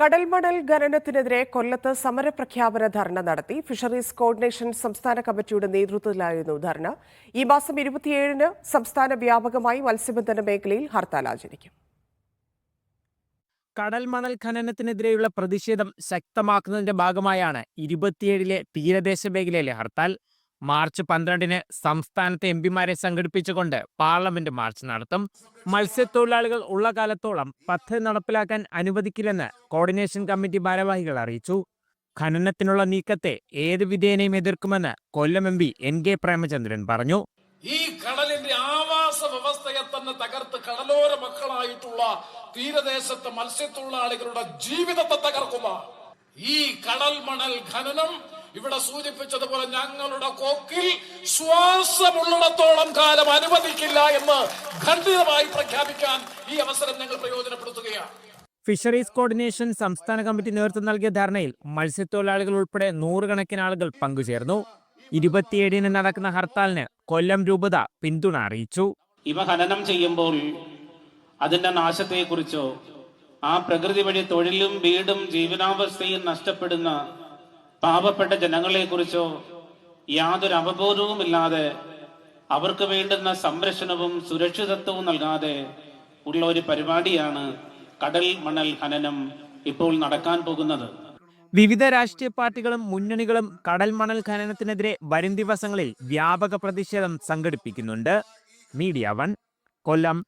കടൽമണൽ ഖനനത്തിനെതിരെ കൊല്ലത്ത് സമരപ്രഖ്യാപന ധർണ നടത്തി fisheries coordination സംസ്ഥാന കമ്മിറ്റിയുടെ നേതൃത്വത്തിലായിരുന്നു ധർണ. ഈ മാസം ഇരുപത്തിയേഴിന് സംസ്ഥാന വ്യാപകമായി മത്സ്യബന്ധന മേഖലയിൽ ഹർത്താൽ ആചരിക്കും. കടൽമണൽ ഖനനത്തിനെതിരെയുള്ള പ്രതിഷേധം ശക്തമാക്കുന്നതിന്റെ ഭാഗമായാണ് ഇരുപത്തിയേഴിലെ തീരദേശ മേഖലയിലെ ഹർത്താൽ. മാർച്ച് പന്ത്രണ്ടിന് സംസ്ഥാനത്തെ എം പിമാരെ സംഘടിപ്പിച്ചുകൊണ്ട് പാർലമെന്റ് മാർച്ച് നടത്തും. മത്സ്യത്തൊഴിലാളികൾ ഉള്ള കാലത്തോളം പദ്ധതി നടപ്പിലാക്കാൻ അനുവദിക്കില്ലെന്ന് കോർഡിനേഷൻ കമ്മിറ്റി ഭാരവാഹികൾ അറിയിച്ചു. ഖനനത്തിനുള്ള നീക്കത്തെ ഏത് വിധേയനെയും എതിർക്കുമെന്ന് Kollam M P N K Premachandran പറഞ്ഞു. ഈ കടലിന്റെ ആവാസ വ്യവസ്ഥയെ തന്നെ തകർത്ത് കടലോര മക്കളായിട്ടുള്ള തീരദേശത്തെ മത്സ്യത്തൊഴിലാളികളുടെ ജീവിതത്തെ തകർക്കുന്ന ഈ കടൽ മണൽ ഖനനം ഇവിടെ സൂചിപ്പിച്ചതുപോലെ ഞങ്ങളുടെ കോക്കിൽ ശ്വാസമുള്ളിടത്തോളം കാലം അനുവദിക്കില്ല എന്ന് ഖണ്ഡിതമായി പ്രഖ്യാപിക്കാൻ ഈ അവസരം ഞങ്ങൾ പ്രയോജനപ്പെടുത്തുകയാണ്. ഫിഷറീസ് കോർഡിനേഷൻ സംസ്ഥാന കമ്മിറ്റി നേതൃത്വം നൽകിയ ധാരണയിൽ മത്സ്യത്തൊഴിലാളികൾ ഉൾപ്പെടെ നൂറുകണക്കിന് ആളുകൾ പങ്കുചേർന്നു. ഇരുപത്തിയേഴിന് നടക്കുന്ന ഹർത്താലിന് കൊല്ലം രൂപത പിന്തുണ അറിയിച്ചു. ഇവ ഖനനം ചെയ്യുമ്പോൾ അതിന്റെ നാശത്തെക്കുറിച്ചോ ആ പ്രകൃതി വഴി തൊഴിലും വീടും ജീവനാവസ്ഥയും നഷ്ടപ്പെടുന്ന പാവപ്പെട്ട ജനങ്ങളെക്കുറിച്ചോ യാതൊരു അവബോധവുമില്ലാതെ അവർക്ക് വേണ്ടുന്ന സംരക്ഷണവും സുരക്ഷിതത്വവും നൽകാതെ ഉള്ള ഒരു പരിപാടിയാണ് കടൽ മണൽ ഖനനം ഇപ്പോൾ നടക്കാൻ പോകുന്നത്. വിവിധ രാഷ്ട്രീയ പാർട്ടികളും മുന്നണികളും കടൽ മണൽ ഖനനത്തിനെതിരെ വരും ദിവസങ്ങളിൽ വ്യാപക പ്രതിഷേധം സംഘടിപ്പിക്കുന്നുണ്ട്. Media one Kollam.